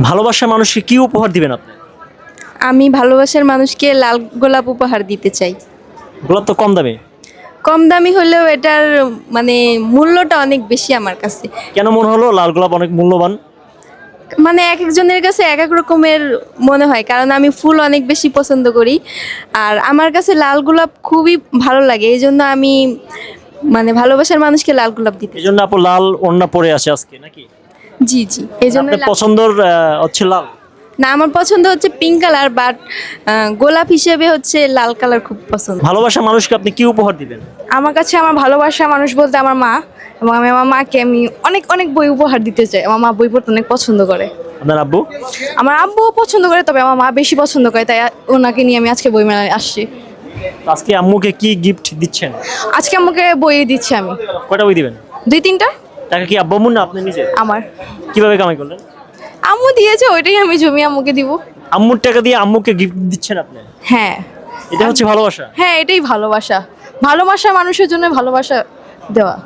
ভালোবাসা মানুষকে কি উপহার দিবেন আপনি? আমি ভালোবাসার মানুষকে লাল গোলাপ উপহার দিতে চাই। গোলাপ তো কম দামে। কম দামি হলেও এটার মানে মূল্যটা অনেক বেশি আমার কাছে। কেন মনে হলো লাল গোলাপ অনেক মূল্যবান? মানে এক একজনের কাছে এক এক রকমের মনে হয় কারণ আমি ফুল অনেক বেশি পছন্দ করি। আর আমার কাছে লাল গোলাপ খুবই ভালো লাগে এই জন্য আমি মানে ভালোবাসার মানুষকে লাল গোলাপ দিতে এই জন্য আপু লাল ওড়না পরে আসে আজকে নাকি? জি জি। এই জন্য আপনার পছন্দর হচ্ছে লাল? না আমার পছন্দ হচ্ছে পিঙ্ক কালার বাট গোলাপ হিসেবে হচ্ছে লাল কালার খুব পছন্দ। ভালোবাসা মানুষকে আপনি কি উপহার দিবেন? আমার কাছে আমার ভালোবাসা মানুষ বলতে আমার মা এবং আমি আমার মাকে আমি অনেক অনেক বই উপহার দিতে চাই। আমার মা বই পড়তে অনেক পছন্দ করে। আপনার আব্বু? আমার আব্বুও পছন্দ করে তবে আমার মা বেশি পছন্দ করে তাই ওনাকে নিয়ে আমি আজকে বই মেলায় আসছি। আজকে আম্মুকে কি গিফট দিচ্ছেন? আজকে আমাকে বই দিচ্ছি আমি। কয়টা বই দিবেন? দুই তিনটা? টাকা কি আব্বু না আপনি নিজে? আমার। কীভাবে কামাই করলেন? আম্মু দিয়েছে ওইটাই আমি জমি আম্মুকে দিব। আম্মুর টাকা দিয়ে আম্মুকে গিফট দিচ্ছেন আপনি? হ্যাঁ। এটা হচ্ছে ভালোবাসা? হ্যাঁ এটাই ভালোবাসা। ভালোবাসা মানুষের জন্য ভালোবাসা দেওয়া।